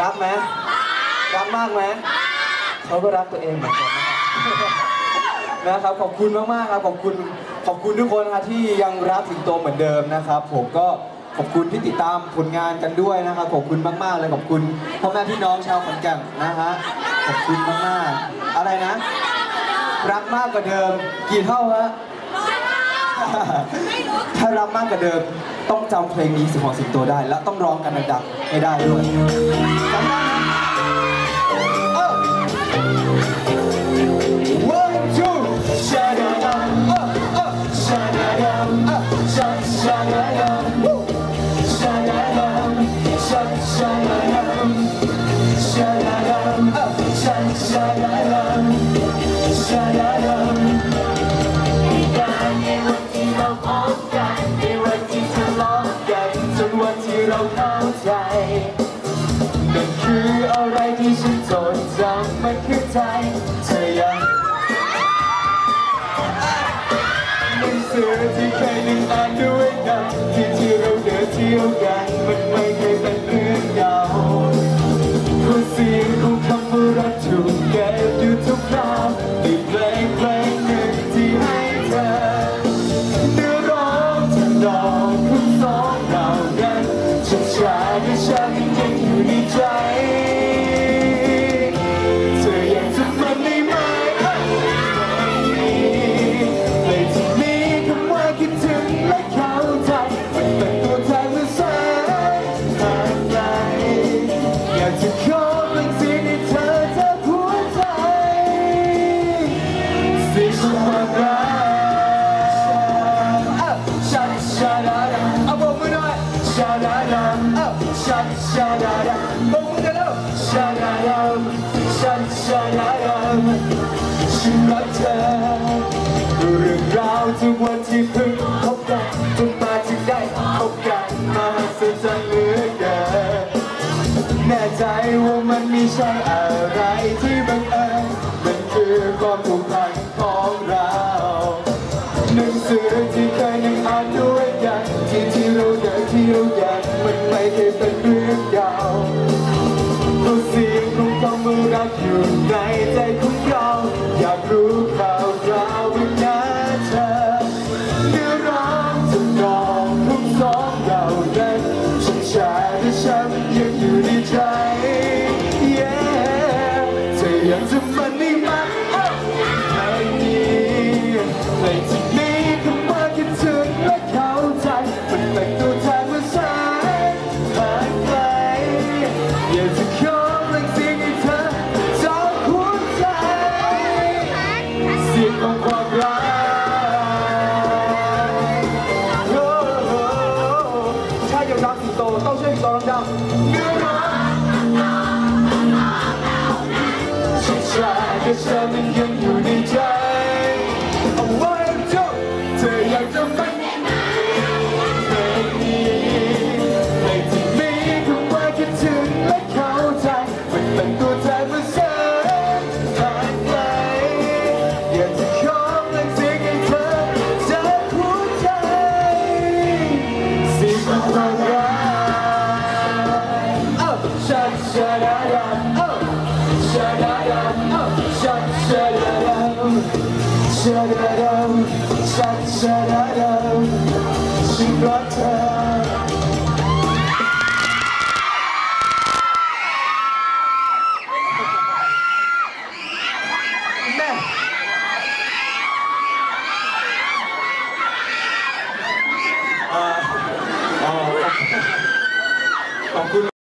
รักไหมรักมากไหมเขาก็รักตัวเองเหมือนกันนะครับนะครับขอบคุณมากๆครับขอบคุณขอบคุณทุกคนนะครับที่ยังรักสิงโตเหมือนเดิมนะครับ ผมก็ขอบคุณที่ติดตามผลงานกันด้วยนะครับขอบคุณมากๆเลยขอบคุณพ่อแม่พี่น้องชาวขอนแก่นนะฮะขอบคุณมากๆ อะไรนะ รักมากกว่าเดิมกี่เท่าฮะ ถ้ารับมากกว่าเดิม ต้องจำเพลงนี้สิของสิบตัวได้ และต้องร้องกันดังๆให้ได้ด้วยจำได้ไหมเออ One, two, sha-da-dum, uh, uh, sha-da-dum, uh, sha sha da da เราเข้าใจนั่นคืออะไรที่ฉันจดจำมันคือใจเธอยังหนังสือที่เคยนั่งอ่านด้วยกันที่ที่เราเดินเที่ยวกันมันไม่เคย ฉันรักเธอเรื่องราวทุกวันที่เพิ่งพบกันจนมาถึงได้พบกันมาสัจรรย์เหลือเกินแน่ใจว่ามันไม่ใช่อะไรที่บังเอิญมันคือความผูกพันของเราหนังสือ มันไม่เคยเป็นเรื่องเก่าตัวเสียงของความมือรักอยู่ในใจของเรา อยากรู้ข่าวคราววันนั้นเธอเนื้อร้องทำนองทุกสองเรานั้นฉันชาและฉันยังอยู่ในใจ Yeah เธอยากจะได้ไหมาแ Shut it up, shut, shut it up, she blocked her.